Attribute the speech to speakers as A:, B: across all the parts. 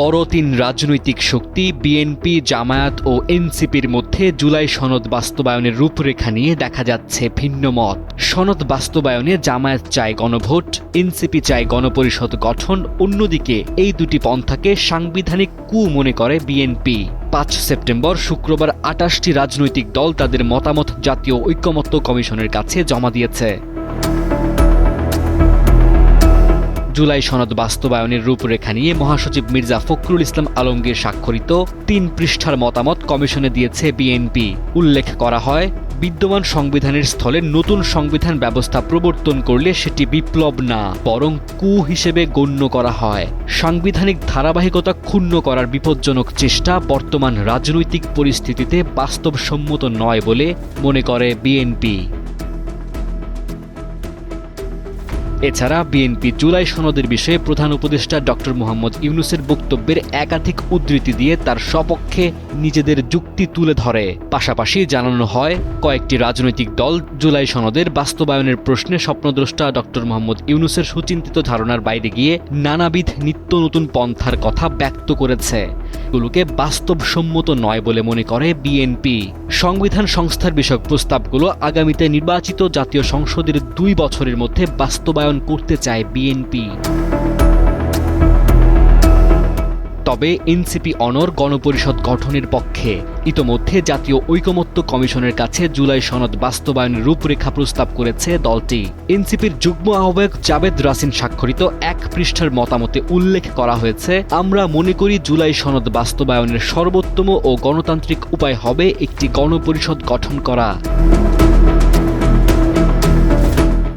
A: বড় তিন রাজনৈতিক শক্তি, বিএনপি, জামায়াত ও এনসিপির মধ্যে জুলাই সনদ বাস্তবায়নের রূপরেখা নিয়ে দেখা যাচ্ছে ভিন্ন মত। সনদ বাস্তবায়নে জামায়াত চায় গণভোট, এনসিপি চায় গণপরিষদ গঠন, অন্যদিকে এই দুটি পন্থাকে সাংবিধানিক কু মনে করে বিএনপি। পাঁচ সেপ্টেম্বর শুক্রবার আটাশটি রাজনৈতিক দল তাদের মতামত জাতীয় ঐক্যমত্য কমিশনের কাছে জমা দিয়েছে। জুলাই সনদ বাস্তবায়নের রূপরেখা নিয়ে মহাসচিব মির্জা ফখরুল ইসলাম আলমগীর স্বাক্ষরিত তিন পৃষ্ঠার মতামত কমিশনে দিয়েছে বিএনপি। উল্লেখ করা হয়, বিদ্যমান সংবিধানের স্থলে নতুন সংবিধান ব্যবস্থা প্রবর্তন করলে সেটি বিপ্লব না, বরং কু হিসেবে গণ্য করা হয়। সাংবিধানিক ধারাবাহিকতা ক্ষুণ্ণ করার বিপজ্জনক চেষ্টা বর্তমান রাজনৈতিক পরিস্থিতিতে বাস্তবসম্মত নয় বলে মনে করে বিএনপি। এছাড়া বিএনপি জুলাই সনদের বিষয়ে প্রধান উপদেষ্টা ডক্টর মোহাম্মদ ইউনুসের বক্তব্যের একাধিক উদ্ধৃতি দিয়ে তার সপক্ষে নিজেদের যুক্তি তুলে ধরে। পাশাপাশি জানানো হয়, কয়েকটি রাজনৈতিক দল জুলাই সনদের বাস্তবায়নের প্রশ্নে স্বপ্নদ্রষ্টা ডক্টর মোহাম্মদ ইউনুসের সুচিন্তিত ধারণার বাইরে গিয়ে নানাবিধ নিত্য নতুন পন্থার কথা ব্যক্ত করেছে। গুলোকে বাস্তবসম্মত নয় বলে মনে করে বিএনপি। সংবিধান সংস্থার বিষয়ক প্রস্তাবগুলো আগামীতে নির্বাচিত জাতীয় সংসদের দুই বছরের মধ্যে বাস্তবায়ন করতে চায় বিএনপি। তবে এনসিপি অনর গণপরিষদ গঠনের পক্ষে ইতোমধ্যে জাতীয় ঐকমত্য কমিশনের কাছে জুলাই সনদ বাস্তবায়নের রূপরেখা প্রস্তাব করেছে দলটি। এনসিপির যুগ্ম আহ্বায়ক জাবেদ রাসিন স্বাক্ষরিত এক পৃষ্ঠার মতামতে উল্লেখ করা হয়েছে, আমরা মনে করি জুলাই সনদ বাস্তবায়নের সর্বোত্তম ও গণতান্ত্রিক উপায় হবে একটি গণপরিষদ গঠন করা।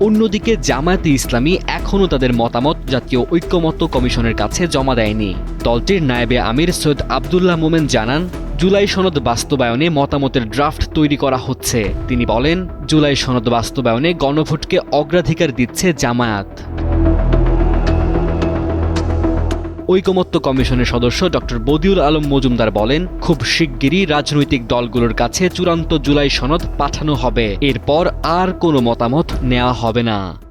A: অন্যদিকে জামায়াতে ইসলামী এখনও তাদের মতামত জাতীয় ঐক্যমত্য কমিশনের কাছে জমা দেয়নি। দলটির নায়েবে আমির সৈয়দ আবদুল্লাহ মোমেন জানান জুলাই সনদ বাস্তবায়নে মতামতের ড্রাফট তৈরি করা হচ্ছে। তিনি বলেন, জুলাই সনদ বাস্তবায়নে গণভোটকে অগ্রাধিকার দিচ্ছে জামায়াত। ঐকমত্য কমিশনের সদস্য ডক্টর বদিউল আলম মজুমদার বলেন, খুব শিগগিরই রাজনৈতিক দলগুলোর কাছে চূড়ান্ত জুলাই সনদ পাঠানো হবে। এরপর আর কোনো মতামত নেওয়া হবে না।